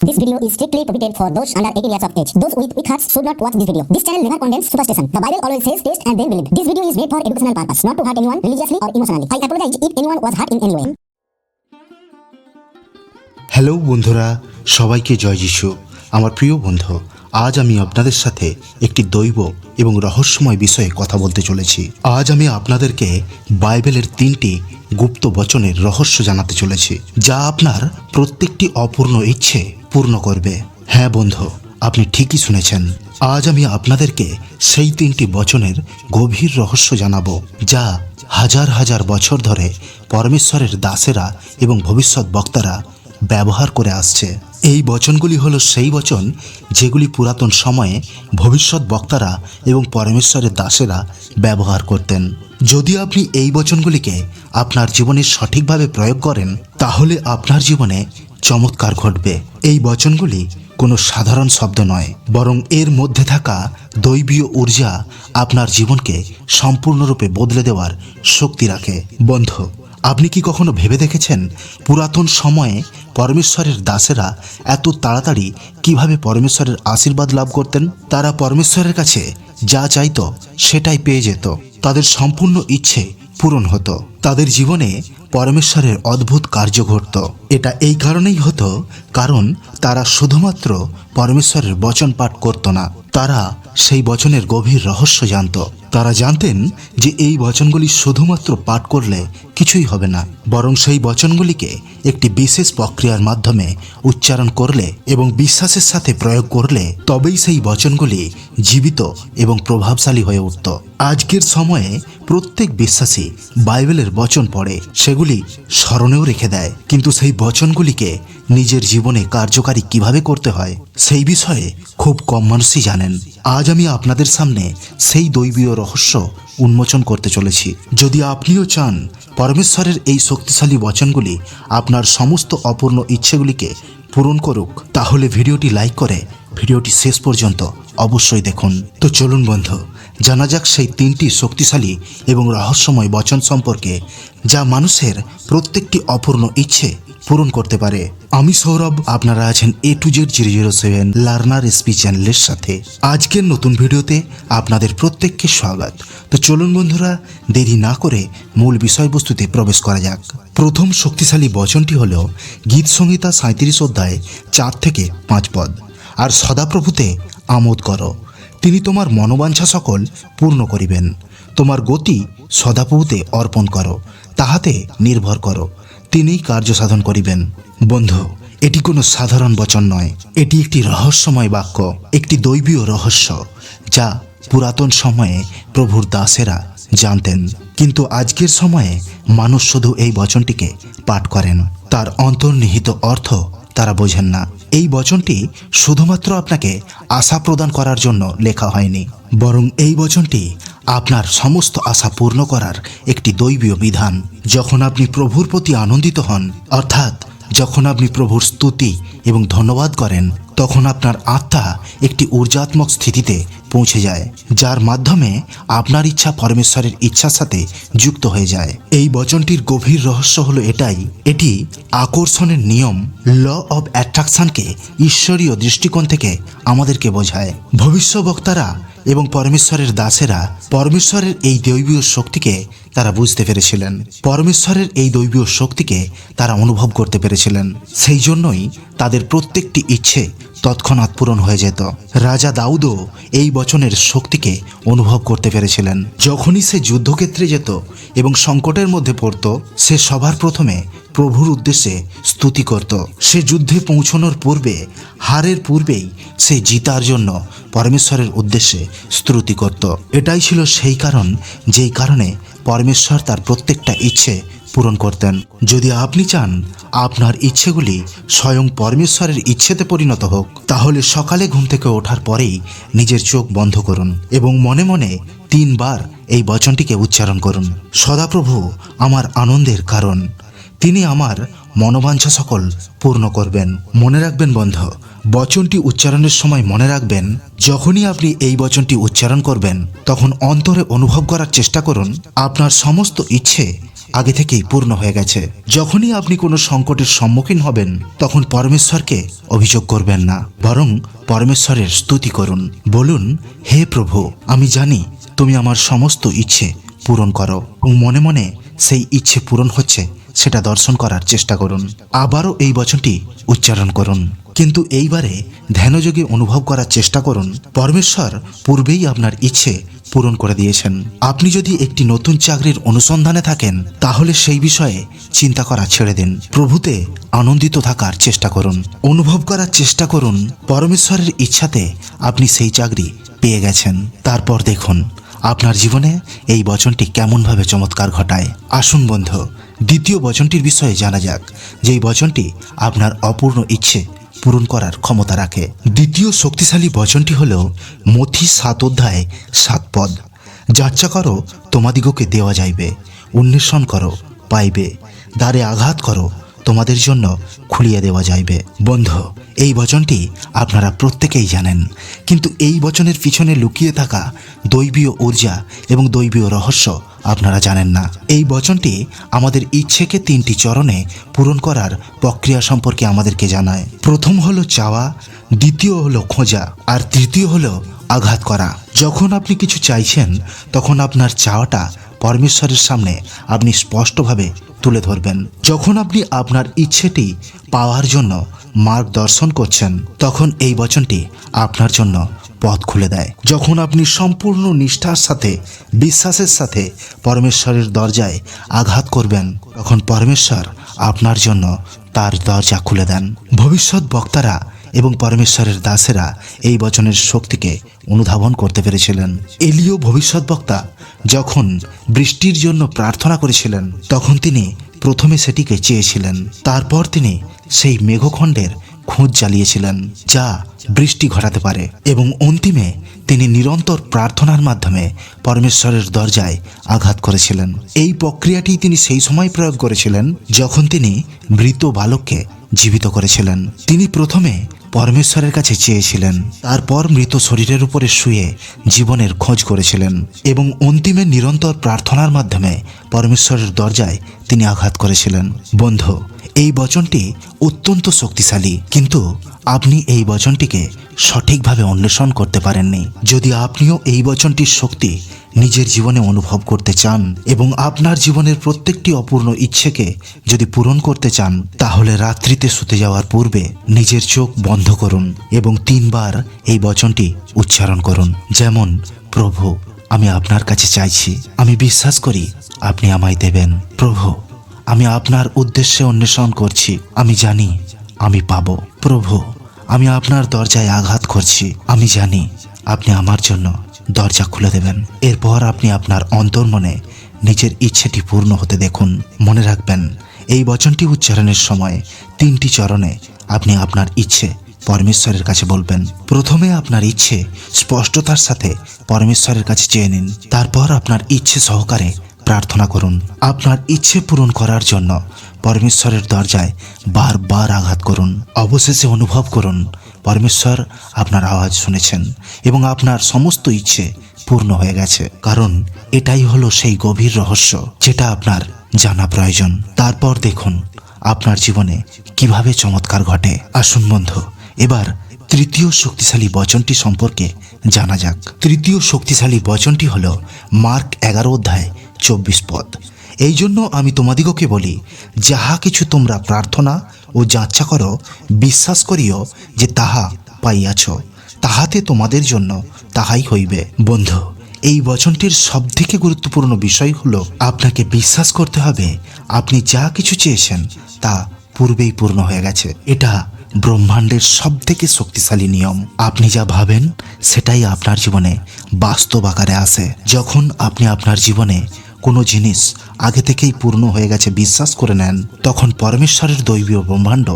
This video is strictly prohibited for those under 18 years of age. Those with weak hearts should not watch this video. This channel never condemns superstition. The Bible always says taste and then believe. This video is made for educational purpose, not to hurt anyone religiously or emotionally. I apologize if anyone was hurt in any way. Hello বন্ধুরা সবাইকে জয় যিশু আমার প্রিয় বন্ধু আজ আমি আপনাদের সাথে একটি দৈব এবং রহস্যময় বিষয়ে কথা বলতে চলেছি আজ আমি আপনাদেরকে বাইবেলের তিনটি গুপ্ত বচনের রহস্য জানাতে চলেছি যা আপনার প্রত্যেকটি অপূর্ণ ইচ্ছে পূর্ণ করবে। হ্যাঁ বন্ধু, আপনি ঠিকই শুনেছেন। আজ আমি আপনাদেরকে সেই তিনটি বচনের গভীর রহস্য জানাব, যা হাজার হাজার বছর ধরে পরমেশ্বরের দাসেরা এবং ভবিষ্যৎ বক্তারা ব্যবহার করে আসছে। এই বচনগুলি হলো সেই বচন যেগুলি পুরাতন সময়ে ভবিষ্যৎ বক্তারা এবং পরমেশ্বরের দাসেরা ব্যবহার করতেন। যদি আপনি এই বচনগুলিকে আপনার জীবনে সঠিকভাবে প্রয়োগ করেন, তাহলে আপনার জীবনে চমৎকার ঘটবে। এই বচনগুলি কোনো সাধারণ শব্দ নয়, বরং এর মধ্যে থাকা দৈবীয় ঊর্জা আপনার জীবনকে সম্পূর্ণরূপে বদলে দেওয়ার শক্তি রাখে। বন্ধু, আপনি কি কখনো ভেবে দেখেছেন পুরাতন সময়ে পরমেশ্বরের দাসেরা এত তাড়াতাড়ি কীভাবে পরমেশ্বরের আশীর্বাদ লাভ করতেন? তারা পরমেশ্বরের কাছে যা চাইত সেটাই পেয়ে যেত, তাদের সম্পূর্ণ ইচ্ছে পূরণ হতো। তাদের জীবনে পরমেশ্বরের অদ্ভুত কার্য ঘটত। এটা এই কারণেই হতো, কারণ তারা শুধুমাত্র পরমেশ্বরের বচন পাঠ করত না। তারা সেই বচনের গভীর রহস্য জানত। তারা জানতেন যে এই বচনগুলি শুধুমাত্র পাঠ করলে কিছুই হবে না, বরং সেই বচনগুলিকে একটি বিশেষ প্রক্রিয়ার মাধ্যমে উচ্চারণ করলে এবং বিশ্বাসের সাথে প্রয়োগ করলে তবেই সেই বচনগুলি জীবিত এবং প্রভাবশালী হয়ে উঠত। আজকের সময়ে প্রত্যেক বিশ্বাসী বাইবেলের বচন পড়ে, সেগুলি স্মরণেও রেখে দেয়। কিন্তু সেই বচনগুলিকে নিজের জীবনে কার্যকারী কীভাবে করতে হয়, সেই বিষয়ে খুব কম মানুষই জানেন। আজ আমি আপনাদের সামনে সেই দৈবীয় রহস্য উন্মোচন করতে চলেছি। যদি আপনিও চান পরমেশ্বরের এই শক্তিশালী বচনগুলি আপনার সমস্ত অপূর্ণ ইচ্ছেগুলিকে পূরণ করুক, তাহলে ভিডিওটি লাইক করে ভিডিওটি শেষ পর্যন্ত অবশ্যই দেখুন। তো চলুন বন্ধু জানা যাক সেই তিনটি শক্তিশালী এবং রহস্যময় বচন সম্পর্কে, যা মানুষের প্রত্যেকটি অপূর্ণ ইচ্ছে পূরণ করতে পারে। আমি সৌরভ, আপনারা আছেন A to Z zero zero seven learner SP চ্যানেলের সাথে। আজকের নতুন ভিডিওতে আপনাদের প্রত্যেককে স্বাগত। তো চলুন বন্ধুরা, দেরি না করে মূল বিষয়বস্তুতে প্রবেশ করা যাক। প্রথম শক্তিশালী বচনটি হল গীত সংহিতা সাঁত্রিশ অধ্যায় চার থেকে পাঁচ পদ। আর সদাপ্রভুতে আমোদ করো। তিনি তোমার মনোবাঞ্ছা সকল পূর্ণ করিবেন। তোমার গতি সদাপ্রভুতে অর্পণ করো, তাহাতে নির্ভর করো। তিনিই কার্য সাধন করিবেন। বন্ধু, এটি কোনো সাধারণ বচন নয়। এটি একটি রহস্যময় বাক্য, একটি দৈবীয় রহস্য, যা পুরাতন সময়ে প্রভুর দাসেরা জানতেন। কিন্তু আজকের সময়ে মানুষ শুধু এই বচনটিকে পাঠ করেন। তার অন্তর্নিহিত অর্থ তারা বোঝেন না। এই বচনটি শুধুমাত্র আপনাকে আশা প্রদান করার জন্য লেখা হয়নি, বরং এই বচনটি আপনার সমস্ত আশা পূর্ণ করার একটি দৈবীয় বিধান। যখন আপনি প্রভুর প্রতি আনন্দিত হন, অর্থাৎ যখন আপনি প্রভুর স্তুতি এবং ধন্যবাদ করেন তখন আপনার আত্মা একটি ঊর্জাত্মক স্থিতিতে পৌঁছে যায়, যার মাধ্যমে আপনার ইচ্ছা পরমেশ্বরের ইচ্ছার সাথে যুক্ত হয়ে যায়। এই বচনটির গভীর রহস্য হলো এটাই, এটি আকর্ষণের নিয়ম ল অব অ্যাট্রাকশনকে ঈশ্বরীয় দৃষ্টিকোণ থেকে আমাদেরকে বোঝায়। ভবিষ্যবক্তারা এবং পরমেশ্বরের দাসেরা পরমেশ্বরের এই দৈবীয় শক্তিকে তারা বুঝতে পেরেছিলেন। পরমেশ্বরের এই দৈবীয় শক্তিকে তারা অনুভব করতে পেরেছিলেন। সেই জন্যই তাদের প্রত্যেকটি ইচ্ছে তৎক্ষণাৎ পূরণ হয়ে যেত। রাজা দাউদও এই বচনের শক্তিকে অনুভব করতে পেরেছিলেন। যখনই সে যুদ্ধক্ষেত্রে যেত এবং সংকটের মধ্যে পড়ত, সে সবার প্রথমে প্রভুর উদ্দেশ্যে স্তুতি করত। সে যুদ্ধে পৌঁছানোর পূর্বে, হারের পূর্বেই সে জিতার জন্য পরমেশ্বরের উদ্দেশ্যে স্তুতি করত। এটাই ছিল সেই কারণ, যেই কারণে পরমেশ্বর তার প্রত্যেকটা ইচ্ছে পূরণ করতেন। যদি আপনি চান, আপনার ইচ্ছেগুলি স্বয়ং পরমেশ্বরের ইচ্ছেতে পরিণত হোক, তাহলে সকালে ঘুম থেকে ওঠার পরেই নিজের চোখ বন্ধ করুন এবং মনে মনে তিনবার এই বচনটিকে উচ্চারণ করুন। সদাপ্রভু আমার আনন্দের কারণ, তিনি আমার মনোবাঞ্ছা সকল পূর্ণ করবেন। মনে রাখবেন বন্ধ, বচনটি উচ্চারণের সময় মনে রাখবেন, যখনই আপনি এই বচনটি উচ্চারণ করবেন, তখন অন্তরে অনুভব করার চেষ্টা করুন, আপনার সমস্ত ইচ্ছে আগে থেকেই পূর্ণ হয়ে গেছে। যখনই আপনি কোনো সংকটের সম্মুখীন হবেন, তখন পরমেশ্বরকে অভিযোগ করবেন না, বরং পরমেশ্বরের স্তুতি করুন। বলুন, হে প্রভু, আমি জানি তুমি আমার সমস্ত ইচ্ছে পূরণ করো এবং মনে মনে সেই ইচ্ছে পূরণ হচ্ছে, সেটা দর্শন করার চেষ্টা করুন। আবারও এই বচনটি উচ্চারণ করুন। কিন্তু এইবারে ধ্যানযোগে অনুভব করার চেষ্টা করুন। পরমেশ্বর পূর্বেই আপনার ইচ্ছে পূরণ করে দিয়েছেন। আপনি যদি একটি নতুন চাকরির অনুসন্ধানে থাকেন, তাহলে সেই বিষয়ে চিন্তা করা ছেড়ে দিন। প্রভুতে আনন্দিত থাকার চেষ্টা করুন। অনুভব করার চেষ্টা করুন। পরমেশ্বরের ইচ্ছাতে আপনি সেই চাকরি পেয়ে গেছেন। তারপর দেখুন, আপনার জীবনে এই বচনটি কেমনভাবে চমৎকার ঘটায়। আসুন বন্ধু, দ্বিতীয় বচনটির বিষয়ে জানা যাক, যেই বচনটি আপনার অপূর্ণ ইচ্ছে পূরণ করার ক্ষমতা রাখে। দ্বিতীয় শক্তিশালী বচনটি হল মথি সাত অধ্যায় সাত পদ। যাচ্ছা করো, তোমাদিগকে দেওয়া যাইবে। উন্বেষণ করো, পাইবে। দ্বারে আঘাত করো, তোমাদের জন্য খুলিয়ে দেওয়া যাইবে। বন্ধু, এই বচনটি আপনারা প্রত্যেকেই জানেন। কিন্তু এই বচনের পিছনে লুকিয়ে থাকা দৈবীয় ঊর্জা এবং দৈবীয় রহস্য আপনারা জানেন না। এই বচনটি আমাদের ইচ্ছেকে তিনটি চরণে পূরণ করার প্রক্রিয়া সম্পর্কে আমাদেরকে জানায়। প্রথম হলো চাওয়া, দ্বিতীয় হলো খোঁজা, আর তৃতীয় হলো আঘাত করা। যখন আপনি কিছু চাইছেন, তখন আপনার চাওয়াটা পরমেশ্বরের সামনে আপনি স্পষ্টভাবে তুলে ধরবেন। যখন আপনি আপনার ইচ্ছেটি পাওয়ার জন্য মার্গদর্শন করছেন, তখন এই বচনটি আপনার জন্য পথ খুলে দেয়। যখন আপনি সম্পূর্ণ নিষ্ঠার সাথে, বিশ্বাসের সাথে পরমেশ্বরের দরজায় আঘাত করবেন, তখন পরমেশ্বর আপনার জন্য তার দরজা খুলে দেন। ভবিষ্যৎ বক্তারা এবং পরমেশ্বরের দাসেরা এই বচনের শক্তিকে অনুধাবন করতে পেরেছিলেন। এলিও ভবিষ্যৎ বক্তা যখন বৃষ্টির জন্য প্রার্থনা করেছিলেন, তখন তিনি প্রথমে সেটিকে চেয়েছিলেন। তারপর তিনি সেই মেঘখণ্ডের খোঁজ চালিয়েছিলেন, যা বৃষ্টি ঘটাতে পারে এবং অন্তিমে তিনি নিরন্তর প্রার্থনার মাধ্যমে পরমেশ্বরের দরজায় আঘাত করেছিলেন। এই প্রক্রিয়াটি তিনি সেই সময় প্রয়োগ করেছিলেন, যখন তিনি মৃত বালককে জীবিত করেছিলেন। তিনি প্রথমে পরমেশ্বরের কাছে চেয়েছিলেন। তারপর মৃত শরীরের উপরে শুয়ে জীবনের খোঁজ করেছিলেন এবং অন্তিমে নিরন্তর প্রার্থনার মাধ্যমে পরমেশ্বরের দরজায় তিনি আঘাত করেছিলেন। বন্ধু, এই বচনটি অত্যন্ত শক্তিশালী, কিন্তু আপনি এই বচনটিকে সঠিকভাবে অন্বেষণ করতে পারেননি। যদি আপনিও এই বচনটির শক্তি নিজের জীবনে অনুভব করতে চান এবং আপনার জীবনের প্রত্যেকটি অপূর্ণ ইচ্ছেকে যদি পূরণ করতে চান, তাহলে রাত্রিতে শুতে যাওয়ার পূর্বে নিজের চোখ বন্ধ করুন এবং তিনবার এই বচনটি উচ্চারণ করুন। যেমন, প্রভু, আমি আপনার কাছে চাইছি। আমি বিশ্বাস করি আপনি আমায় দেবেন। প্রভু, আমি আপনার উদ্দেশ্যে অন্বেষণ করছি। আমি জানি আমি পাবো। প্রভু, আমি আপনার দরজায় আঘাত করছি। আমি জানি আপনি আমার জন্য দরজা খুলে দেবেন। এরপর আপনি আপনার অন্তর্মনে নিজের ইচ্ছেটি পূর্ণ হতে দেখুন। মনে রাখবেন, এই বচনটি উচ্চারণের সময় তিনটি চরণে আপনি আপনার ইচ্ছে পরমেশ্বরের কাছে বলবেন। প্রথমে আপনার ইচ্ছে স্পষ্টতার সাথে পরমেশ্বরের কাছে চেয়ে নিন। তারপর আপনার ইচ্ছে সহকারে প্রার্থনা করুন। আপনার ইচ্ছে পূরণ করার জন্য পরমেশ্বরের দরজায় বারবার আঘাত করুন। অবশেষে অনুভব করুন পরমেশ্বর আপনার আওয়াজ শুনেছেন এবং আপনার সমস্ত ইচ্ছে পূর্ণ হয়ে গেছে। কারণ এটাই হলো সেই গভীর রহস্য যেটা আপনার জানা প্রয়োজন। তারপর দেখুন আপনার জীবনে কীভাবে চমৎকার ঘটে। আসুন বন্ধু, এবার তৃতীয় শক্তিশালী বচনটি সম্পর্কে জানা যাক। তৃতীয় শক্তিশালী বচনটি হল মার্ক এগারো অধ্যায় চব্বিশ পদ। এই জন্য আমি তোমাদিগকে বলি, যাহা কিছু তোমরা প্রার্থনা ও যাচ্ছা করো, বিশ্বাস করিও যে তাহা পাইয়াছ। তাহাতে তোমাদের জন্য তাহাই হইবে। বন্ধু, এই বচনটির সবথেকে গুরুত্বপূর্ণ বিষয় হলো, আপনাকে বিশ্বাস করতে হবে, আপনি যা কিছু চেয়েছেন তা পূর্বেই পূর্ণ হয়ে গেছে। এটা ব্রহ্মাণ্ডের সব থেকে শক্তিশালী নিয়ম। আপনি যা ভাবেন, সেটাই আপনার জীবনে বাস্তব আকারে আসে যখন আপনি আপনার জীবনে কোনো জিনিস আগে থেকেই পূর্ণ হয়ে গেছে বিশ্বাস করে নেন, তখন পরমেশ্বরের দৈবীয় ব্রহ্মাণ্ড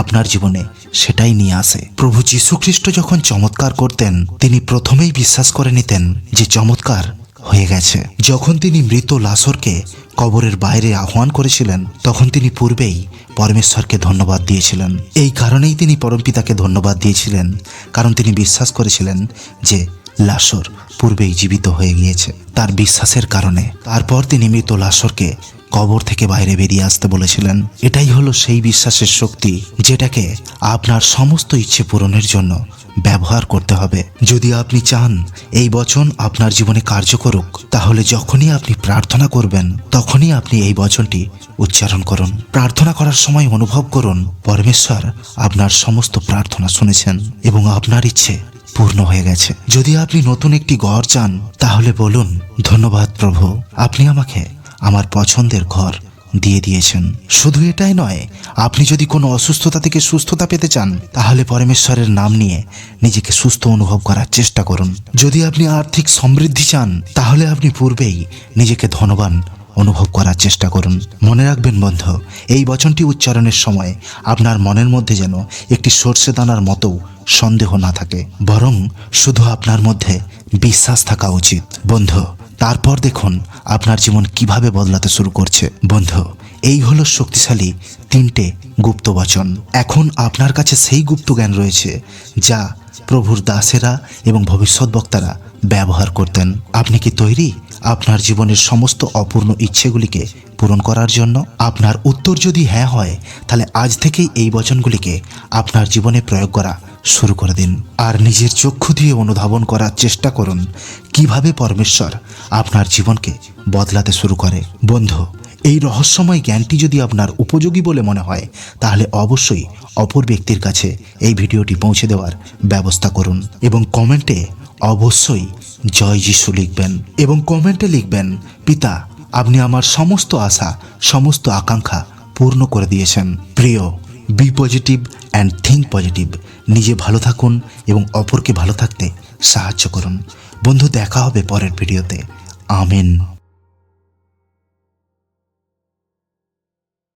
আপনার জীবনে সেটাই নিয়ে আসে। প্রভু যীশুখ্রিস্ট যখন চমৎকার করতেন, তিনি প্রথমেই বিশ্বাস করে নিতেন যে চমৎকার হয়ে গেছে। যখন তিনি মৃত লাসরকে কবরের বাইরে আহ্বান করেছিলেন, তখন তিনি পূর্বেই পরমেশ্বরকে ধন্যবাদ দিয়েছিলেন। এই কারণেই তিনি পরমপিতাকে ধন্যবাদ দিয়েছিলেন, কারণ তিনি বিশ্বাস করেছিলেন যে লাসর পূর্বেই জীবিত হয়ে গিয়েছে। তার বিশ্বাসের কারণে তারপর তিনি মৃত লাশরকে কবর থেকে বাইরে বেরিয়ে আসতে বলেছিলেন। এটাই হলো সেই বিশ্বাসের শক্তি যেটাকে আপনার সমস্ত ইচ্ছে পূরণের জন্য ব্যবহার করতে হবে। যদি আপনি চান এই বচন আপনার জীবনে কার্য করুক তাহলে যখনই আপনি প্রার্থনা করবেন, তখনই আপনি এই বচনটি উচ্চারণ করুন। প্রার্থনা করার সময় অনুভব করুন, পরমেশ্বর আপনার সমস্ত প্রার্থনা শুনেছেন এবং আপনার ইচ্ছে পূর্ণ হয়ে গেছে। যদি আপনি নতুন একটি ঘর চান, তাহলে বলুন, ধন্যবাদ প্রভু, আপনি আমাকে আমার পছন্দের ঘর দিয়ে দিয়েছেন। শুধু এটাই নয়, আপনি যদি কোনো অসুস্থতা থেকে সুস্থতা পেতে চান, তাহলে পরমেশ্বরের নাম নিয়ে নিজেকে সুস্থ অনুভব করার চেষ্টা করুন। যদি আপনি আর্থিক সমৃদ্ধি চান, তাহলে আপনি পূর্বেই নিজেকে ধনবান অনুভব করার চেষ্টা করুন। মনে রাখবেন বন্ধু, এই বচনটি উচ্চারণের সময় আপনার মনের মধ্যে যেন একটি সর্ষে দানার মতো সন্দেহ না থাকে। বরং শুধু আপনার মধ্যে বিশ্বাস থাকা উচিত। বন্ধু, তারপর দেখুন আপনার জীবন কীভাবে বদলাতে শুরু করছে। বন্ধু, এই হলো শক্তিশালী তিনটে গুপ্ত বচন। এখন আপনার কাছে সেই গুপ্ত জ্ঞান রয়েছে, যা প্রভুর দাসেরা এবং ভবিষ্যৎ বক্তারা ব্যবহার করতেন। আপনি কি তৈরি আপনার জীবনের সমস্ত অপূর্ণ ইচ্ছেগুলিকে পূরণ করার জন্য? আপনার উত্তর যদি হ্যাঁ হয়, তাহলে আজ থেকেই এই বচনগুলিকে আপনার জীবনে প্রয়োগ করা শুরু করে দিন। আর নিজের চক্ষু দিয়ে অনুধাবন করার চেষ্টা করুন। কীভাবে পরমেশ্বর আপনার জীবনকে বদলাতে শুরু করে? বন্ধু এই রহস্যময় জ্ঞানটি যদি আপনার উপযোগী বলে মনে হয়, তাহলে অবশ্যই অপর ব্যক্তির কাছে এই ভিডিওটি পৌঁছে দেওয়ার ব্যবস্থা করুন এবং কমেন্টে অবশ্যই জয় যিশু লিখবেন এবং কমেন্টে লিখবেন, পিতা, আপনি আমার সমস্ত আশা, সমস্ত আকাঙ্ক্ষা পূর্ণ করে দিয়েছেন। প্রিয় be positive and think positive নিজে ভালো থাকুন এবং অপরকে ভালো থাকতে সাহায্য করুন। বন্ধু, দেখা হবে পরের ভিডিওতে। আমেন।